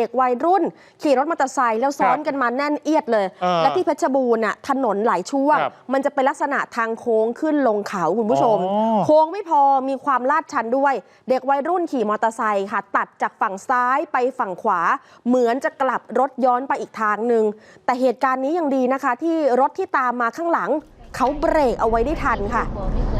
เด็กวัยรุ่น ขี่รถมอเตอร์ไซค์แล้วซ้อนครับกันมาแน่นเอียดเลยเออและที่เพชรบูรณ์น่ะถนนหลายช่วงครับมันจะเป็นลักษณะทางโค้งขึ้นลงเขาคุณผู้ชมอ๋อโค้งไม่พอมีความลาดชันด้วย เด็กวัยรุ่นขี่มอเตอร์ไซค์ค่ะ ตัดจากฝั่งซ้ายไปฝั่งขวา เหมือนจะกลับรถย้อนไปอีกทางหนึ่งแต่เหตุการณ์นี้ยังดีนะคะ ที่รถที่ตามมาข้างหลัง เขาเบรกเอาไว้ได้ทันค่ะไม่เคยไป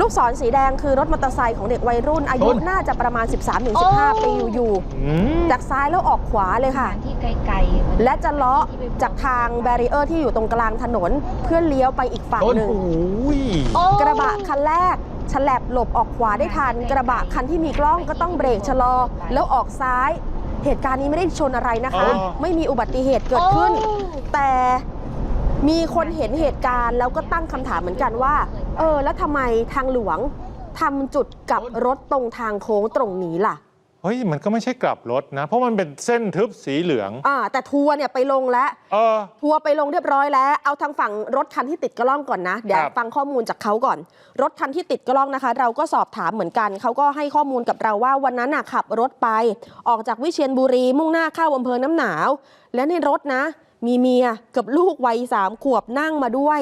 ลูกศรสีแดงคือรถมอเตอร์ไซค์ของเด็กวัยรุ่นอายุต้นน่าจะประมาณ 13-15 ปีอยู่อืมๆจากซ้ายแล้วออกขวาเลยค่ะทางที่ไกลๆและจะเลาะจากทางแบรีเออร์ที่อยู่ตรงกลางถนนเพื่อเลี้ยวไปอีกฝั่งต้นหนึ่งโอ้ยโอ้กระบะคันแรกฉลับหลบออกขวาได้ทัน กระบะคันที่มีกล้องก็ต้องเบรกชะลอ แล้วออกซ้าย เหตุการณ์นี้ไม่ได้ชนอะไรนะคะอ๋อไม่มีอุบัติเหตุเกิดขึ้นโอ้แต่มีคนเห็นเหตุการณ์แล้วก็ตั้งคำถามเหมือนกันว่า เออ แล้วทำไมทางหลวงทำจุดกลับรถตรงทางโค้งตรงนี้ล่ะ เฮ้ยมันก็ไม่ใช่กลับรถนะ เพราะมันเป็นเส้นทึบสีเหลือง อ่า แต่ทัวร์เนี่ยไปลงแล้ว เออ ทัวร์ไปลงเรียบร้อยแล้ว เอาทางฝั่งรถคันที่ติดกล้องก่อนนะ เดี๋ยวครับ ฟังข้อมูลจากเขาก่อน รถคันที่ติดกล้องนะคะ เราก็สอบถามเหมือนกัน เขาก็ให้ข้อมูลกับเราว่าวันนั้นน่ะขับรถไป ออกจากวิเชียรบุรีมุ่งหน้าเข้าอำเภอน้ำหนาว และในรถนะ มีเมียกับลูกวัยสามขวบนั่งมาด้วย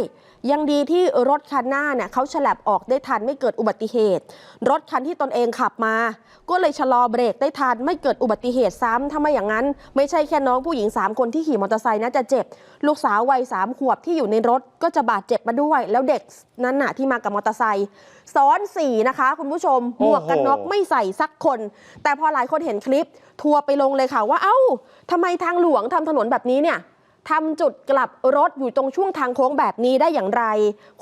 ยังดีที่รถคันหน้าเนี่ยเขาฉลับออกได้ทันไม่เกิดอุบัติเหตุ รถคันที่ตนเองขับมา ก็เลยชะลอเบรกได้ทันไม่เกิดอุบัติเหตุซ้ำถ้าไม่อย่างนั้น ไม่ใช่แค่น้องผู้หญิง 3 คนที่ขี่มอเตอร์ไซค์นะจะเจ็บ ลูกสาววัยสามขวบที่อยู่ในรถก็จะบาดเจ็บมาด้วย แล้วเด็กนั้นน่ะที่มากับมอเตอร์ไซค์ซ้อนสี่นะคะคุณผู้ชมหมวกกันน็อกไม่ใส่สักคน แต่พอหลายคนเห็นคลิป ทัวร์ไปลงเลยค่ะว่าเอ้าทำไมทางหลวงทำถนนแบบนี้เนี่ย ทำจุดกลับรถอยู่ตรงช่วงทางโค้งแบบนี้ได้อย่างไร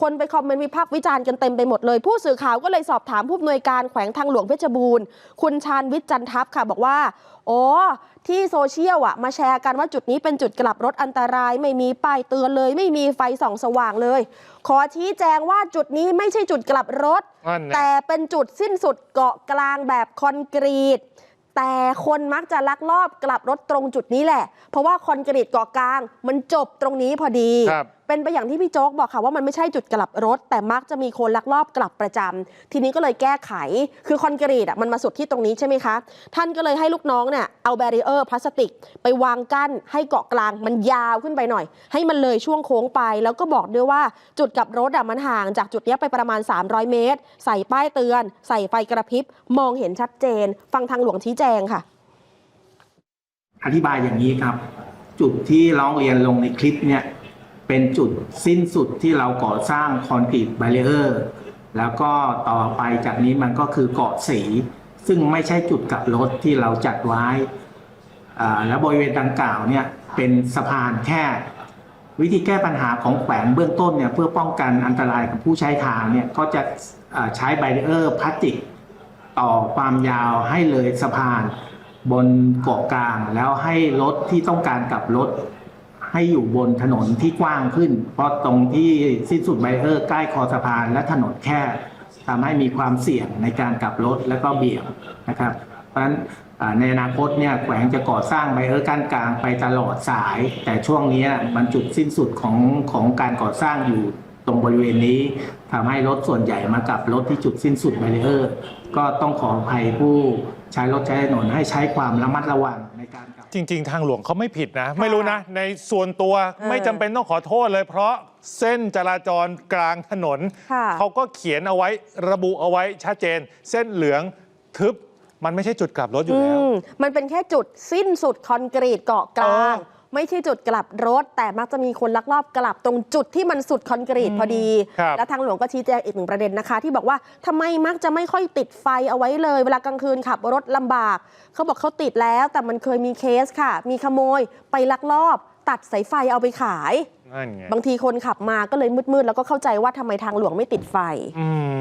คนไปคอมเมนต์วิพากษ์วิจารณ์กันเต็มไปหมดเลย ผู้สื่อข่าวก็เลยสอบถามผู้อำนวยการแขวงทางหลวงเพชรบูรณ์ คุณชาญวิทย์จันทัพค่ะบอกว่า โอ้ที่โซเชียลอะมาแชร์กันว่าจุดนี้เป็นจุดกลับรถอันตราย ไม่มีป้ายเตือนเลย ไม่มีไฟส่องสว่างเลย ขอชี้แจงว่าจุดนี้ไม่ใช่จุดกลับรถนั่นแน่แต่เป็นจุดสิ้นสุดเกาะกลางแบบคอนกรีต แต่คนมักจะลักลอบกลับรถตรงจุดนี้แหละ เพราะว่าคอนกรีตเกาะกลาง มันจบตรงนี้พอดีครับ เป็นไปอย่างที่พี่โจ๊กบอกค่ะว่ามันไม่ใช่จุดกลับรถ แต่มักจะมีคนลักลอบกลับประจำทีนี้ก็เลยแก้ไข คือคอนกรีตอะมันมาสุดที่ตรงนี้ใช่ไหมคะ ท่านก็เลยให้ลูกน้องเนี่ยเอาแบรีเออร์พลาสติก ไปวางกั้นให้เกาะกลางมันยาวขึ้นไปหน่อย ให้มันเลยช่วงโค้งไป แล้วก็บอกด้วยว่าจุดกลับรถอะมันห่างจากจุดนี้ไปประมาณ 300 เมตร ใส่ป้ายเตือน ใส่ไฟกระพริบมองเห็นชัดเจน ฟังทางหลวงชี้แจงค่ะอธิบายอย่างนี้ครับ จุดที่ร้องเรียนลงในคลิปเนี่ย เป็นจุดสิ้นสุดที่เราก่อสร้างคอนกรีตบารีเออร์แล้วก็ต่อไปจากนี้มันก็คือเกาะสี ซึ่งไม่ใช่จุดกลับรถที่เราจัดไว้แล้วบริเวณดังกล่าวเนี่ยเป็นสะพานแค่วิธีแก้ปัญหาของแขวงเบื้องต้นเนี่ยเพื่อป้องกันอันตรายกับผู้ใช้ทางเนี่ยก็จะใช้บารีเออร์พลาสติก ต่อความยาวให้เลยสะพานบนเกาะกลางแล้วให้รถที่ต้องการกลับรถ ให้อยู่บนถนนที่กว้างขึ้น เพราะตรงที่สิ้นสุดไบเออร์ใกล้คอสะพานและถนนแคบทำให้มีความเสี่ยงในการกลับรถและก็เบี่ยงนะครับ เพราะฉะนั้นในอนาคตเนี่ยแขวงจะก่อสร้างไบเออร์กั้นกลางไปตลอดสาย แต่ช่วงนี้มันจุดสิ้นสุดของของการก่อสร้างอยู่ตรงบริเวณนี้ทำให้รถส่วนใหญ่มากลับรถที่จุดสิ้นสุดไบเออร์ ก็ต้องขออภัยผู้ ใช้รถใช้ถนนให้ใช้ความระมัดระวังในการกลับ จริง ๆ ทางหลวงเขาไม่ผิดนะ ไม่รู้นะ ในส่วนตัวเออไม่จำเป็นต้องขอโทษเลย เพราะเส้นจราจรกลางถนน ค่ะ เขาก็เขียนเอาไว้ระบุเอาไว้ชัดเจน เส้นเหลืองทึบมันไม่ใช่จุดกลับรถอยู่แล้วอืมมันเป็นแค่จุดสิ้นสุดคอนกรีตเกาะกลาง เออ ไม่ใช่จุดกลับรถ แต่มักจะมีคนลักลอบกลับตรงจุดที่มันสุดคอนกรีตพอดี ครับและทางหลวงก็ชี้แจงอีกหนึ่งประเด็นนะคะ ที่บอกว่าทำไมมักจะไม่ค่อยติดไฟเอาไว้เลย เวลากลางคืนขับรถลำบาก เขาบอกเขาติดแล้ว แต่มันเคยมีเคสค่ะ มีขโมยไปลักลอบ ตัดสายไฟเอาไปขาย นั่นไงบางทีคนขับมาก็เลยมืดๆแล้วก็เข้าใจว่าทำไมทางหลวงไม่ติดไฟ อืม